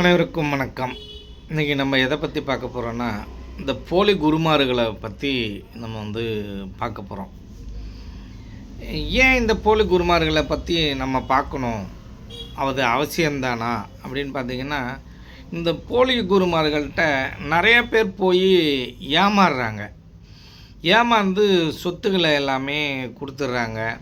அனைவருக்கும் வணக்கம். இன்றைக்கி நம்ம எதை பற்றி பார்க்க போகிறோன்னா இந்த போலி குருமார்களை பற்றி நம்ம வந்து பார்க்க போகிறோம் ஏன் இந்த போலி குருமார்களை பற்றி நம்ம பார்க்கணும்? அது அவசியம்தானா? அப்படின்னு பார்த்தீங்கன்னா இந்த போலி குருமார்கள்ட்ட நிறைய பேர் போய் ஏமாறுறாங்க. ஏமாந்து சொத்துக்களை எல்லாமே கொடுத்துட்றாங்க.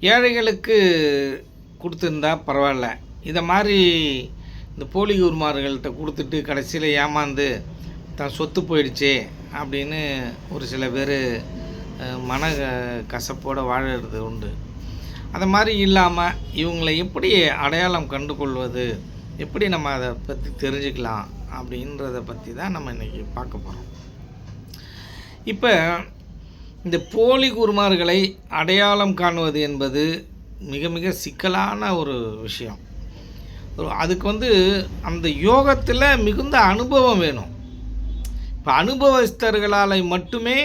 ஏழைகளுக்கு கொடுத்துருந்தா பரவாயில்ல. இதை மாதிரி இந்த போலி குருமார்கள்ட்ட கொடுத்துட்டு கடைசியில் ஏமாந்து தான் சொத்து போயிடுச்சே அப்படின்னு ஒரு சில பேர் மன க- வாழறது உண்டு. அதை மாதிரி இல்லாமல் இவங்களை எப்படி அடையாளம் கண்டு கொள்வது எப்படி நம்ம அதை பற்றி தெரிஞ்சுக்கலாம் அப்படின்றத பற்றி தான் நம்ம இன்றைக்கி பார்க்க போகிறோம் இப்போ இந்த போலி குருமார்களை அடையாளம் காணுவது என்பது மிக மிக சிக்கலான ஒரு விஷயம். அதுக்கு வந்து அந்த யோகத்தில் மிகுந்த அனுபவம் வேணும். இப்போ அனுபவஸ்தர்களால் மட்டுமே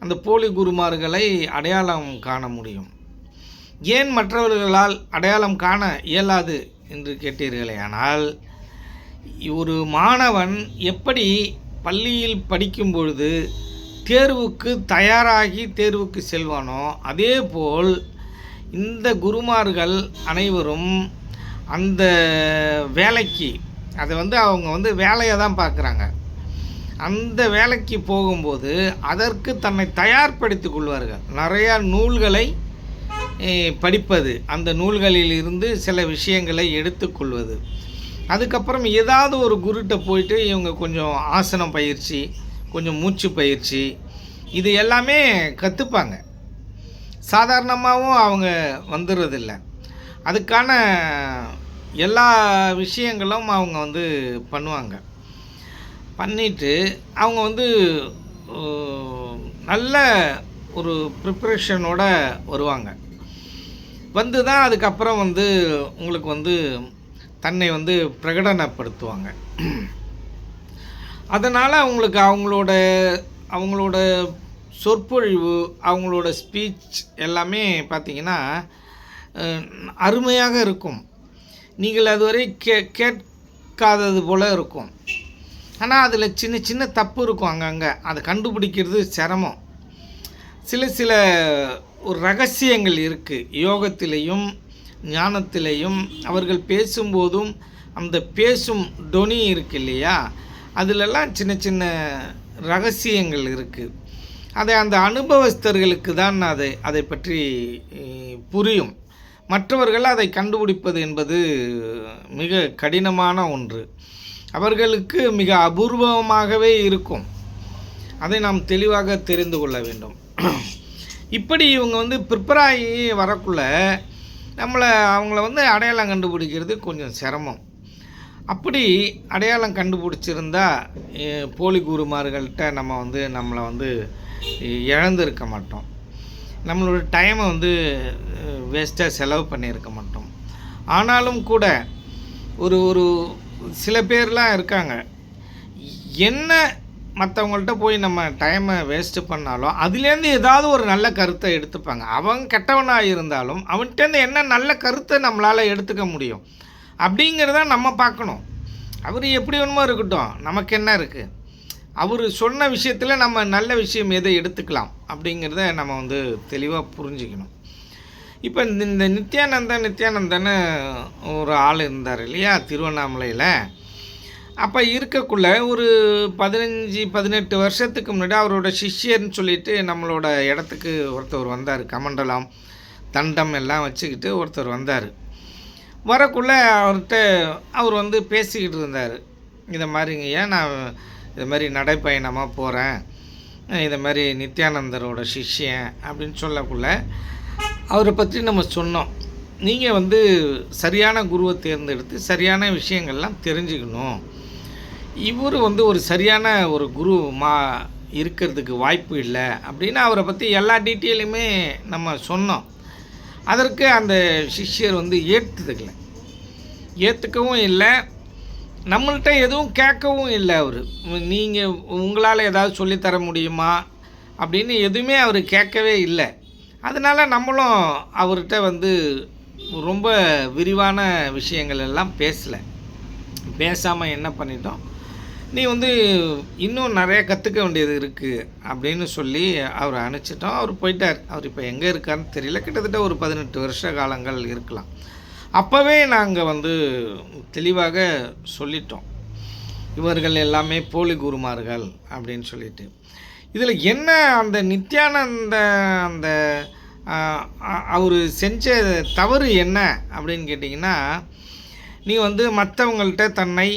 அந்த போலி குருமார்களை அடையாளம் காண முடியும். ஏன் மற்றவர்களால் அடையாளம் காண இயலாது என்று கேட்டீர்களே ஆனால் ஒரு மாணவன் எப்படி பள்ளியில் படிக்கும் பொழுது தேர்வுக்கு தயாராகி தேர்வுக்கு செல்வானோ அதேபோல் இந்த குருமார்கள் அனைவரும் அந்த வேலைக்கு அதை வந்து அவங்க வந்து வேலையை தான் பார்க்குறாங்க. அந்த வேலைக்கு போகும்போது அதற்கு தன்னை தயார்படுத்தி கொள்வார்கள். நிறையா நூல்களை படிப்பது. அந்த நூல்களில் இருந்து சில விஷயங்களை எடுத்துக்கொள்வது அதுக்கப்புறம் ஏதாவது ஒரு குருட்ட போயிட்டு இவங்க கொஞ்சம் ஆசனம் பயிற்சி கொஞ்சம் மூச்சு பயிற்சி இது எல்லாமே கற்றுப்பாங்க சாதாரணமாகவும் அவங்க வந்துடுறதில்ல. அதுக்கான எல்லா விஷயங்களும் அவங்க வந்து பண்ணுவாங்க. பண்ணிட்டு அவங்க வந்து நல்ல ஒரு ப்ரிப்ரேஷனோட வருவாங்க. வந்து தான் அதுக்கப்புறம் வந்து உங்களுக்கு வந்து தன்னை வந்து பிரகடனப்படுத்துவாங்க. அதனால் அவங்களுக்கு அவங்களோட அவங்களோட சொற்பொழிவு அவங்களோட ஸ்பீச் எல்லாமே பார்த்தீங்கன்னா அருமையாக இருக்கும். நீங்கள் அதுவரை கே கேட்காதது போல் இருக்கும். ஆனால் அதில் சின்ன சின்ன தப்பு இருக்கும் அங்கங்கே அதை கண்டுபிடிக்கிறது சிரமம். சில சில ஒரு ரகசியங்கள் இருக்குது யோகத்திலையும் ஞானத்திலையும் அவர்கள் பேசும்போதும் அந்த பேசும் டொனி இருக்கு இல்லையா? அதிலெல்லாம் சின்ன சின்ன ரகசியங்கள் இருக்குது அதை அந்த அனுபவஸ்தர்களுக்கு தான் அதை அதை பற்றி புரியும். மற்றவர்கள் அதை கண்டுபிடிப்பது என்பது மிக கடினமான ஒன்று. அவர்களுக்கு மிக அபூர்வமாகவே இருக்கும். அதை நாம் தெளிவாக தெரிந்து கொள்ள வேண்டும். இப்படி இவங்க வந்து ப்ரிப்பேர் ஆகி வரக்குள்ள நம்மளை அவங்கள வந்து அடையாளம் கண்டுபிடிக்கிறது கொஞ்சம் சிரமம். அப்படி அடையாளம் கண்டுபிடிச்சிருந்தா போலி குருமார்கள்ட்ட நம்ம வந்து நம்மளை வந்து இழந்திருக்க மாட்டோம். நம்மளோட டைமை வந்து வேஸ்ட்டாக செலவு பண்ணியிருக்க மாட்டோம். ஆனாலும் கூட ஒரு ஒரு சில பேர்லாம் இருக்காங்க. என்ன மற்றவங்கள்ட்ட போய் நம்ம டைமை வேஸ்ட்டு பண்ணாலும் அதுலேருந்து ஏதாவது ஒரு நல்ல கருத்தை எடுத்துப்பாங்க. அவன் கெட்டவனாக இருந்தாலும் அவன்கிட்டேருந்து என்ன நல்ல கருத்தை நம்மளால் எடுத்துக்க முடியும்? அப்படிங்கிறத நம்ம பார்க்கணும். அவர் எப்படி வேணுமோ இருக்கட்டும். நமக்கு என்ன இருக்குது அவர் சொன்ன விஷயத்தில் நம்ம நல்ல விஷயம் எதை எடுத்துக்கலாம் அப்படிங்கிறத நம்ம வந்து தெளிவாக புரிஞ்சுக்கணும். இப்போ இந்த இந்த நித்யானந்தா நித்யானந்தன்னு ஒரு ஆள் இருந்தார் இல்லையா திருவண்ணாமலையில். அப்போ இருக்கக்குள்ள ஒரு பதினஞ்சு பதினெட்டு வருஷத்துக்கு முன்னாடி அவரோட சிஷ்யர்னு சொல்லிட்டு நம்மளோட இடத்துக்கு ஒருத்தர் வந்தார் கமண்டலம் தண்டம் எல்லாம் வச்சுக்கிட்டு ஒருத்தர் வந்தார். வரக்குள்ளே அவர்கிட்ட அவர் வந்து பேசிக்கிட்டு இருந்தார். இதை மாதிரிங்க ஏன் நான் இது மாதிரி நடைப்பயணமாக போகிறேன் இதை மாதிரி நித்யானந்தரோட சிஷ்யன் அப்படின்னு சொல்லக்குள்ள அவரை பற்றி நம்ம சொன்னோம். நீங்கள் வந்து சரியான குருவை தேர்ந்தெடுத்து சரியான விஷயங்கள்லாம் தெரிஞ்சுக்கணும். இவர் வந்து ஒரு சரியான ஒரு குரு மா இருக்கிறதுக்கு வாய்ப்பு இல்லை அப்படின்னு அவரை பற்றி எல்லா டீட்டெயிலுமே நம்ம சொன்னோம். அதற்கு அந்த சிஷ்யர் வந்து ஏற்றுக்கலை ஏற்றுக்கவும் இல்லை. நம்மள்கிட்ட எதுவும் கேட்கவும் இல்லை அவர். நீங்கள் உங்களால் ஏதாவது சொல்லித்தர முடியுமா? அப்படின்னு எதுவுமே அவர் கேட்கவே இல்லை. அதனால் நம்மளும் அவர்கிட்ட வந்து ரொம்ப விரிவான விஷயங்கள் எல்லாம் பேசலை. பேசாமல் என்ன பண்ணிட்டோம்? நீ வந்து இன்னும் நிறையா கற்றுக்க வேண்டியது இருக்குது அப்படின்னு சொல்லி அவரை அனுப்பிச்சிட்டோம். அவர் போயிட்டார். அவர் இப்போ எங்கே இருக்காருன்னு தெரியல. கிட்டத்தட்ட ஒரு பதினெட்டு வருஷ காலங்கள் இருக்கலாம். அப்போவே நாங்கள் வந்து தெளிவாக சொல்லிட்டோம். இவர்கள் எல்லாமே போலி குருமார்கள் அப்படின்னு சொல்லிட்டு. இதில் என்ன அந்த நித்யானந்த அந்த அவர் செஞ்ச தவறு என்ன அப்படின்னு கேட்டிங்கன்னா நீ வந்து மற்றவங்கள்ட்ட தன்னை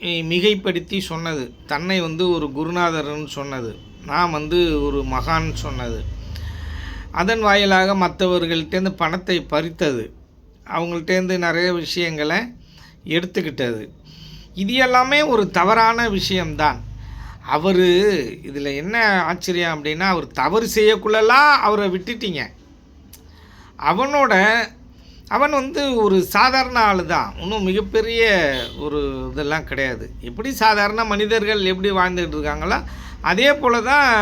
மிகைப்படுத்தி சொன்னது. தன்னை வந்து ஒரு குருநாதர்னு சொன்னது. நான் வந்து ஒரு மகான் சொன்னது. அதன் வாயிலாக மற்றவர்கள்ட்டேருந்து பணத்தை பறித்தது. அவங்கள்ட்டேருந்து நிறைய விஷயங்களை எடுத்துக்கிட்டது. இது எல்லாமே ஒரு தவறான விஷயம்தான். அவர் இதில் என்ன ஆச்சரியம் அப்படின்னா அவர் தவறு செய்யக்குள்ளெல்லாம் அவரை விட்டுட்டீங்க. அவனோட அவன் வந்து ஒரு சாதாரண ஆள் தான் இன்னும் மிகப்பெரிய ஒரு இதெல்லாம் கிடையாது. எப்படி சாதாரண மனிதர்கள் எப்படி வாழ்ந்துகிட்டு இருக்காங்களோ அதே போல தான்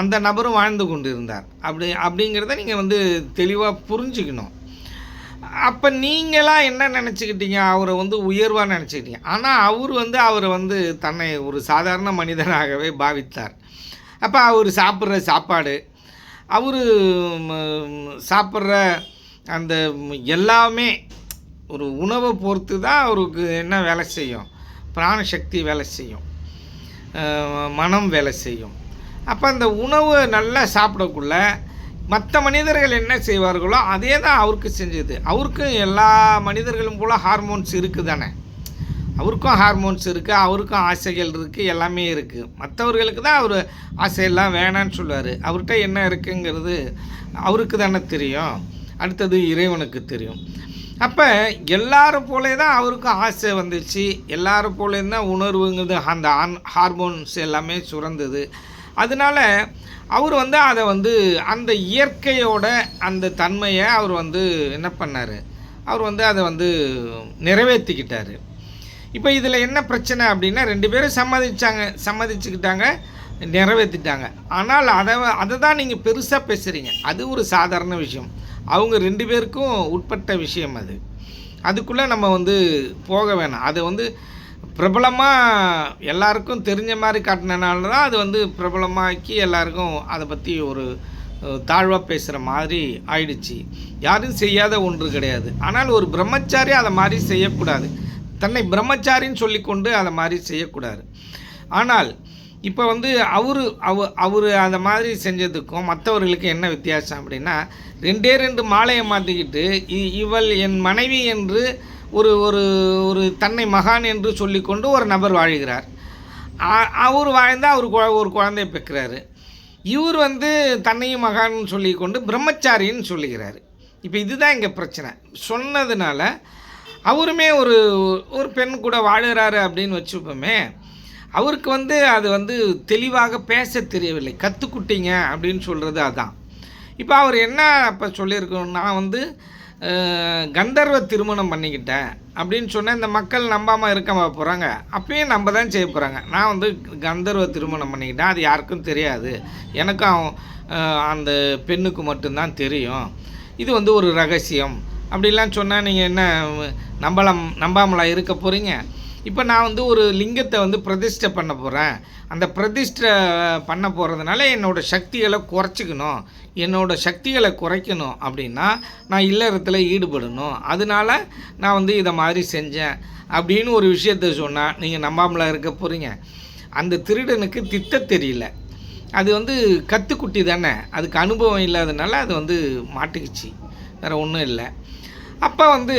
அந்த நபரும் வாழ்ந்து கொண்டு இருந்தார் அப்படி அப்படிங்கிறத நீங்கள் வந்து தெளிவாக புரிஞ்சுக்கணும். அப்போ நீங்களாம் என்ன நினச்சிக்கிட்டீங்க? அவரை வந்து உயர்வாக நினச்சிக்கிட்டீங்க. ஆனால் அவர் வந்து அவரை வந்து தன்னை ஒரு சாதாரண மனிதனாகவே பாவித்தார். அப்போ அவர் சாப்பிட்ற சாப்பாடு அவர் சாப்பிட்ற அந்த எல்லாமே ஒரு உணவை பொறுத்து தான் அவருக்கு என்ன வேலை செய்யும்? பிராணசக்தி வேலை செய்யும். மனம் வேலை செய்யும். அப்போ அந்த உணவு நல்லா சாப்பிடக்குள்ள மற்ற மனிதர்கள் என்ன செய்வார்களோ அதே தான் அவருக்கு செஞ்சது. அவருக்கும் எல்லா மனிதர்களும் போல் ஹார்மோன்ஸ் இருக்குது தானே அவருக்கும் ஹார்மோன்ஸ் இருக்குது அவருக்கும் ஆசைகள் இருக்குது எல்லாமே இருக்குது மற்றவர்களுக்கு தான் அவர் ஆசையெல்லாம் வேணான்னு சொல்லுவார். அவர்கிட்ட என்ன இருக்குங்கிறது அவருக்கு தானே தெரியும். அடுத்தது இறைவனுக்கு தெரியும். அப்போ எல்லாரும் போலே தான் அவருக்கும் ஆசை வந்துச்சு. எல்லாரும் போலே தான் உணர்வுங்கிறது அந்த ஆன் ஹார்மோன்ஸ் எல்லாமே சுரந்தது. அதனால அவர் வந்து அதை வந்து அந்த இயற்கையோட அந்த தன்மையை அவர் வந்து என்ன பண்ணார்? அவர் வந்து அதை வந்து நிறைவேற்றிக்கிட்டார் இப்போ இதில் என்ன பிரச்சனை அப்படின்னா ரெண்டு பேரும் சம்மதிச்சாங்க சம்மதிச்சுக்கிட்டாங்க நிறைவேற்றிட்டாங்க ஆனால் அதை அதை தான் நீங்கள் பெருசாக பேசுகிறீங்க அது ஒரு சாதாரண விஷயம். அவங்க ரெண்டு பேருக்கும் உட்பட்ட விஷயம் அது. அதுக்குள்ளே நம்ம வந்து போக வேணாம். அதை வந்து பிரபலமாக எல்லாருக்கும் தெரிஞ்ச மாதிரி காட்டினனால தான் அது வந்து பிரபலமாக்கி எல்லாருக்கும் அதை பற்றி ஒரு தாழ்வாக பேசுகிற மாதிரி ஆயிடுச்சு. யாரும் செய்யாத ஒன்று கிடையாது. ஆனால் ஒரு பிரம்மச்சாரி அதை மாதிரி செய்யக்கூடாது. தன்னை பிரம்மச்சாரின்னு சொல்லிக்கொண்டு அதை மாதிரி செய்யக்கூடாது. ஆனால் இப்போ வந்து அவரு அவ அவர் அந்த மாதிரி செஞ்சதுக்கும் மற்றவர்களுக்கு என்ன வித்தியாசம் அப்படின்னா ரெண்டே ரெண்டு மாலையை மாற்றிக்கிட்டு இ- இவள் என் மனைவி என்று ஒரு ஒரு ஒரு தன்னை மகான் என்று சொல்லிக்கொண்டு ஒரு நபர் வாழ்கிறார். அவர் வாழ்ந்தால் அவர் குழ- ஒரு குழந்தையை பெற்கிறாரு இவர் வந்து தன்னையும் மகான் சொல்லிக்கொண்டு பிரம்மச்சாரின்னு சொல்லுகிறார். இப்போ இதுதான் இங்கே பிரச்சனை. சொன்னதுனால அவருமே ஒரு ஒரு பெண் கூட வாழுகிறாரு அப்படின்னு வச்சுப்போமே அவருக்கு வந்து அது வந்து தெளிவாக பேச தெரியவில்லை. கற்றுக்குட்டிங்க அப்படின்னு சொல்கிறது அதான். இப்போ அவர் என்ன இப்போ சொல்லியிருக்கோம் நான் வந்து கந்தர்வ திருமணம் பண்ணிக்கிட்டேன். அப்படின்னு சொன்னால் இந்த மக்கள் நம்பாமல் இருக்க போகிறாங்க அப்பயும் நம்ம தான் செய்ய போகிறாங்க நான் வந்து கந்தர்வ திருமணம் பண்ணிக்கிட்டேன். அது யாருக்கும் தெரியாது. எனக்கும் அந்த பெண்ணுக்கு மட்டும்தான் தெரியும். இது வந்து ஒரு ரகசியம். அப்படிலாம் சொன்னால் நீங்கள் என்ன நம்பலாம் நம்பாமலா இருக்க போகிறீங்க இப்போ நான் வந்து ஒரு லிங்கத்தை வந்து பிரதிஷ்டை பண்ண போகிறேன் அந்த பிரதிஷ்டை பண்ண போகிறதுனால என்னோட சக்திகளை குறைச்சிக்கணும். என்னோட சக்திகளை குறைக்கணும் அப்படின்னா நான் இல்லறத்தில் ஈடுபடணும். அதனால நான் வந்து இதை மாதிரி செஞ்சேன். அப்படின்னு ஒரு விஷயத்த சொன்னால் நீங்கள் நம்பாமலா இருக்க போகிறீங்க அந்த திருடனுக்கு திட்ட தெரியல. அது வந்து கத்துக்குட்டி தானே. அதுக்கு அனுபவம் இல்லாதனால அது வந்து மாட்டுக்குச்சு. வேறு ஒன்றும் இல்லை. அப்போ வந்து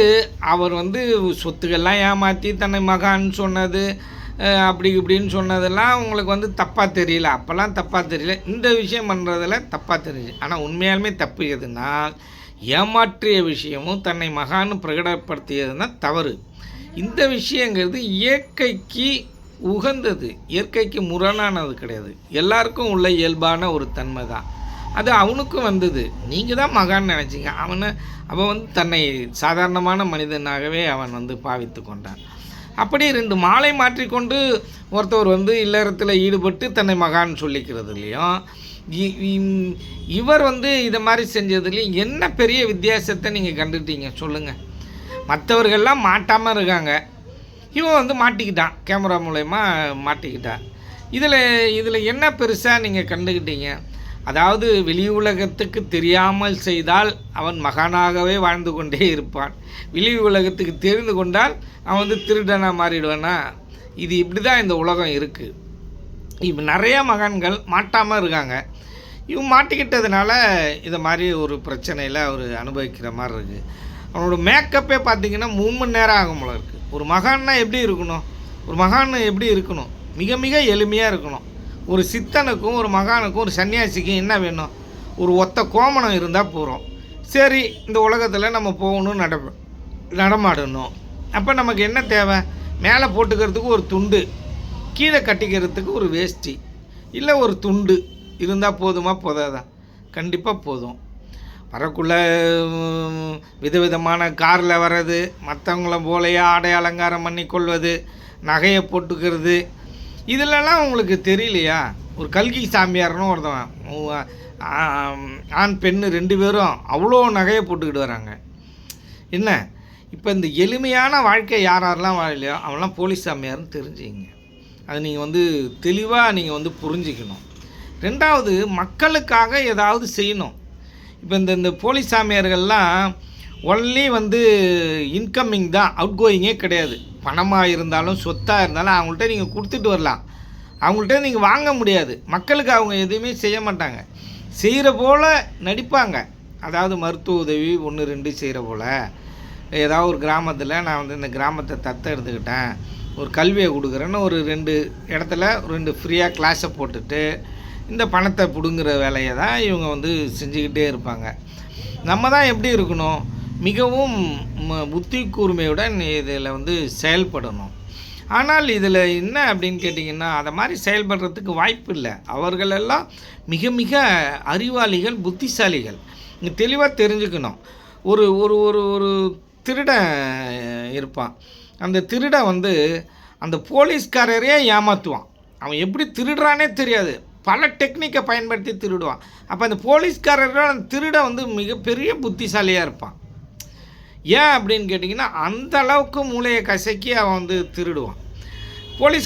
அவர் வந்து சொத்துக்கள்லாம் ஏமாற்றி தன்னை மகான்னு சொன்னது அப்படி இப்படின்னு சொன்னதெல்லாம் உங்களுக்கு வந்து தப்பாக தெரியல. அப்போல்லாம் தப்பாக தெரியல. இந்த விஷயம் பண்ணுறதில் தப்பாக தெரியுது ஆனால் உண்மையாலுமே தப்பு எதுனா ஏமாற்றிய விஷயமும் தன்னை மகான்னு பிரகடப்படுத்தியதுன்னா தவறு. இந்த விஷயங்கிறது இயற்கைக்கு உகந்தது. இயற்கைக்கு முரணானது கிடையாது. எல்லாருக்கும் உள்ள இயல்பான ஒரு தன்மை தான் அது அவனுக்கும் வந்தது. நீங்கள் தான் மகான் நினச்சிங்க. அவனை அவன் வந்து தன்னை சாதாரணமான மனிதனாகவே அவன் வந்து பாவித்து கொண்டான். அப்படி ரெண்டு மாலை மாற்றிக்கொண்டு ஒருத்தவர் வந்து இல்லறத்தில் ஈடுபட்டு தன்னை மகான் சொல்லிக்கிறதுலையும் இ- இவர் வந்து இதை மாதிரி செஞ்சதுலேயும் என்ன பெரிய வித்தியாசத்தை நீங்கள் கண்டுட்டீங்க? சொல்லுங்கள் மற்றவர்கள்லாம் மாட்டாமல் இருக்காங்க. இவன் வந்து மாட்டிக்கிட்டான். கேமரா மூலயமா மாட்டிக்கிட்டான். இதில் இதில் என்ன பெருசாக நீங்கள் கண்டுக்கிட்டீங்க? அதாவது வெளி உலகத்துக்கு தெரியாமல் செய்தால் அவன் மகானாகவே வாழ்ந்து கொண்டே இருப்பான். வெளி உலகத்துக்கு தெரிந்து கொண்டால் அவன் வந்து திருடனாக மாறிடுவானா? இது இப்படி தான் இந்த உலகம் இருக்குது இப்போ நிறைய மகன்கள் மாட்டாமல் இருக்காங்க. இவன் மாட்டிக்கிட்டதுனால இதை மாதிரி ஒரு பிரச்சனையில் அவர் அனுபவிக்கிற மாதிரி இருக்குது அவனோட மேக்கப்பே பார்த்தீங்கன்னா மூணு மணி நேரம் ஆகும் போல இருக்குது ஒரு மகான்னா எப்படி இருக்கணும்? ஒரு மகான் எப்படி இருக்கணும்? மிக மிக எளிமையாக இருக்கணும். ஒரு சித்தனுக்கும் ஒரு மகானுக்கும் ஒரு சன்னியாசிக்கும் என்ன வேணும்? ஒரு ஒத்த கோமணம் இருந்தால் போகிறோம் சரி இந்த உலகத்தில் நம்ம போகணும் நட நடமாடணும். அப்போ நமக்கு என்ன தேவை? மேலே போட்டுக்கிறதுக்கு ஒரு துண்டு கீழே கட்டிக்கிறதுக்கு ஒரு வேஷ்டி இல்லை ஒரு துண்டு. இருந்தால் போதுமா? போதாதா? கண்டிப்பாக போதும். வரக்குள்ள விதவிதமான காரில் வர்றது மற்றவங்கள போலையே ஆடை அலங்காரம் பண்ணி கொள்வது நகையை போட்டுக்கிறது இதிலலாம் உங்களுக்கு தெரியலையா? ஒரு கல்கி சாமியார்னு ஒருத்தவன் ஆண் பெண்ணு ரெண்டு பேரும் அவ்வளோ நகையை போட்டுக்கிட்டு வராங்க. என்ன? இப்போ இந்த எளிமையான வாழ்க்கை யார் யாரெல்லாம் வாழலையோ அவன்லாம் போலீஸ் சாமியார்னு தெரிஞ்சுங்க. அது நீங்கள் வந்து தெளிவாக நீங்கள் வந்து புரிஞ்சுக்கணும். ரெண்டாவது மக்களுக்காக ஏதாவது செய்யணும். இப்போ இந்த இந்த போலீஸ் சாமியார்கள்லாம் ஒன்லி வந்து இன்கம்மிங் தான் அவுட் கோயிங்கே கிடையாது. பணமாக இருந்தாலும் சொத்தாக இருந்தாலும் அவங்கள்ட்ட நீங்கள் கொடுத்துட்டு வரலாம். அவங்கள்ட்ட நீங்கள் வாங்க முடியாது. மக்களுக்கு அவங்க எதுவுமே செய்ய மாட்டாங்க. செய்கிற போல் நடிப்பாங்க. அதாவது மருத்துவ உதவி ஒன்று ரெண்டு செய்கிற போல். ஏதாவது ஒரு கிராமத்தில் நான் வந்து இந்த கிராமத்தை தத்த எடுத்துக்கிட்டேன். ஒரு கல்வியை கொடுக்குறேன்னு ஒரு ரெண்டு இடத்துல ரெண்டு ஃப்ரீயாக கிளாஸை போட்டுட்டு இந்த பணத்தை பிடுங்குற வேலையை தான் இவங்க வந்து செஞ்சுக்கிட்டே இருப்பாங்க. நம்ம தான் எப்படி இருக்கணும்? மிகவும் ம- புத்தி கூர்மையுடன் இதில் வந்து செயல்படணும். ஆனால் இதில் என்ன அப்படின்னு கேட்டிங்கன்னா அதை மாதிரி செயல்படுறதுக்கு வாய்ப்பு இல்லை. அவர்களெல்லாம் மிக மிக அறிவாளிகள் புத்திசாலிகள். நீங்கள் தெளிவாக தெரிஞ்சுக்கணும். ஒரு ஒரு ஒரு ஒரு திருடன் இருப்பான். அந்த திருடன் வந்து அந்த போலீஸ்காரரையே ஏமாற்றுவான் அவன் எப்படி திருடுறானே தெரியாது. பல டெக்னிக்கை பயன்படுத்தி திருடுவான். அப்போ அந்த போலீஸ்காரரோட அந்த திருட வந்து மிகப்பெரிய புத்திசாலியாக இருப்பான். ஏன் அப்படின்னு கேட்டிங்கன்னா அந்த அளவுக்கு மூளையை கசக்கி அவன் வந்து திருடுவான். போலீஸ்